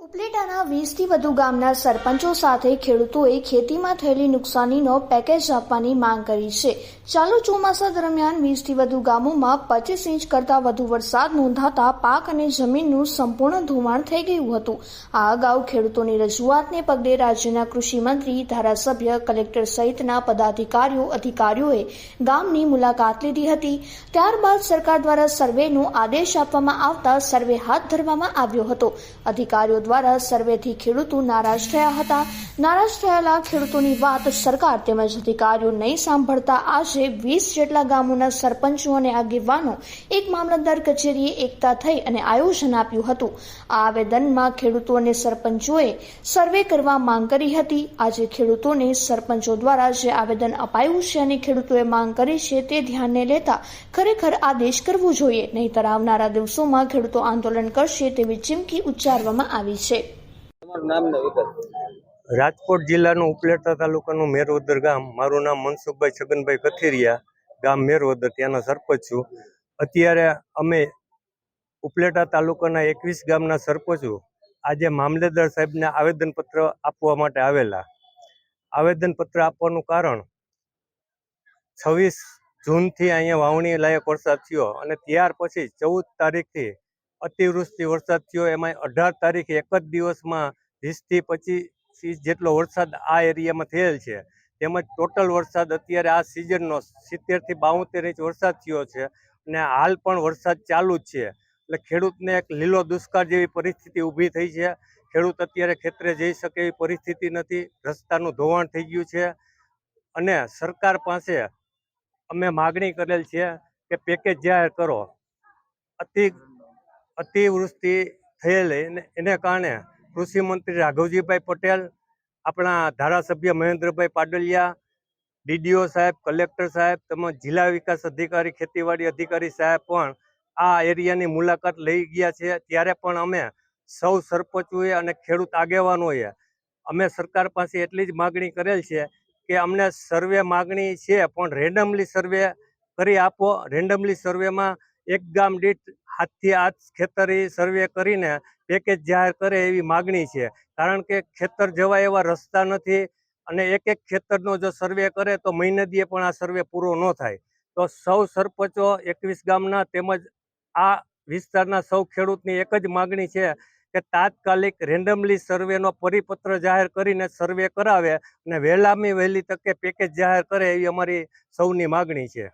ઉપલેટાના વીસથી વધુ ગામના સરપંચો સાથે ખેડૂતોએ ખેતીમાં થયેલી નુકસાનીનો પેકેજ આપવાની માંગ કરી છે. ચાલુ ચોમાસા દરમિયાન વીસથી વધુ ગામોમાં પચીસ ઇંચ કરતાં વધુ વરસાદ નોંધાતા પાક અને જમીનનું સંપૂર્ણ ધોવાણ થઈ ગયું હતું. આ અગાઉ ખેડૂતોની રજૂઆતને પગલે રાજ્યના કૃષિમંત્રી ધારાસભ્ય, કલેક્ટર સહિતના પદાધિકારીઓ, અધિકારીઓએ ગામની મુલાકાત લીધી હતી. ત્યારબાદ સરકાર દ્વારા સર્વેનો આદેશ આપવામાં આવતા સર્વે હાથ ધરવામાં આવ્યો હતો. અધિકારીઓ દ્વારા સર્વેથી ખેડૂતો નારાજ થયા હતા. નારાજ થયેલા ખેડૂતોની વાત સરકાર તેમજ અધિકારીઓ નહીં સાંભળતા આજે વીસ જેટલા ગામોના સરપંચો અને આગેવાનો એક મામલતદાર કચેરીએ એકતા થઈ અને આયોજન આપ્યું હતું. આ આવેદનમાં ખેડૂતો અને સરપંચોએ સર્વે કરવા માંગ કરી હતી. આજે ખેડૂતોને સરપંચો દ્વારા જે આવેદન અપાયું છે અને ખેડૂતોએ માંગ કરી છે તે ધ્યાને લેતા ખરેખર આદેશ કરવો જોઈએ. નહીંતર આવનારા દિવસોમાં ખેડૂતો આંદોલન કરશે તેવી ચીમકી ઉચ્ચારવામાં આવી છે. રાજકોટ જિલ્લાનું ઉપલેટા તાલુકાનું મેરવદર ગામ. મારું નામ મનસુખભાઈ છગનભાઈ કથિરિયા ગામ મેરવદર, ત્યાંના સરપંચ છું. અત્યારે અમે ઉપલેટા તાલુકાના એકવીસ ગામના સરપંચો આજે મામલેદાર સાહેબને આવેદનપત્ર આપવા માટે આવેલા. આવેદનપત્ર આપવાનું કારણ, છવ્વીસ જૂનથી અહીંયા વાવણી લાયક વરસાદ થયો અને ત્યાર પછી ચૌદ તારીખથી અતિવૃષ્ટિ વરસાદ થયો. એમાં અઢાર તારીખે એક જ દિવસમાં વીસથી પચીસ ઇંચ જેટલો વરસાદ આ એરિયામાં થયેલ છે, તેમજ ટોટલ વરસાદ અત્યારે આ સિઝનનો સિત્તેરથી બાવોતેર ઇંચ વરસાદ થયો છે અને હાલ પણ વરસાદ ચાલુ જ છે. એટલે ખેડૂતને એક લીલો દુષ્કાળ જેવી પરિસ્થિતિ ઊભી થઈ છે. ખેડૂત અત્યારે ખેતરે જઈ શકે એવી પરિસ્થિતિ નથી. રસ્તાનું ધોવાણ થઈ ગયું છે અને સરકાર પાસે અમે માગણી કરેલ છે કે પેકેજ જાહેર કરો. અતિ અતિવૃષ્ટિ થયેલ એને કારણે કૃષિ મંત્રી રાઘવજીભાઈ પટેલ, આપણા ધારાસભ્ય મહેન્દ્રભાઈ પાડલિયા, ડીડીઓ સાહેબ, કલેક્ટર સાહેબ, તેમજ જિલ્લા વિકાસ અધિકારી, ખેતીવાડી અધિકારી સાહેબ પણ આ એરિયાની મુલાકાત લઈ ગયા છે. ત્યારે પણ અમે સૌ સરપંચોએ અને ખેડૂત આગેવાનોએ અમે સરકાર પાસે એટલી જ માગણી કરેલ છે કે અમને સર્વે માગણી છે, પણ રેન્ડમલી સર્વે કરી આપો. રેન્ડમલી સર્વેમાં એક ગામ દીઠ હાથથી હાથ ખેતરી સર્વે કરીને પેકેજ જાહેર કરે એવી માગણી છે. કારણ કે ખેતર જવા એવા રસ્તા નથી અને એક એક ખેતરનો જો સર્વે કરે તો મહિને દીએ પણ આ સર્વે પૂરો ન થાય. તો સૌ સરપંચો એકવીસ ગામના તેમજ આ વિસ્તારના સૌ ખેડૂતની એક જ માગણી છે કે તાત્કાલિક રેન્ડમલી સર્વેનો પરિપત્ર જાહેર કરીને સર્વે કરાવે અને વહેલામી વહેલી તકે પેકેજ જાહેર કરે એવી અમારી સૌની માગણી છે.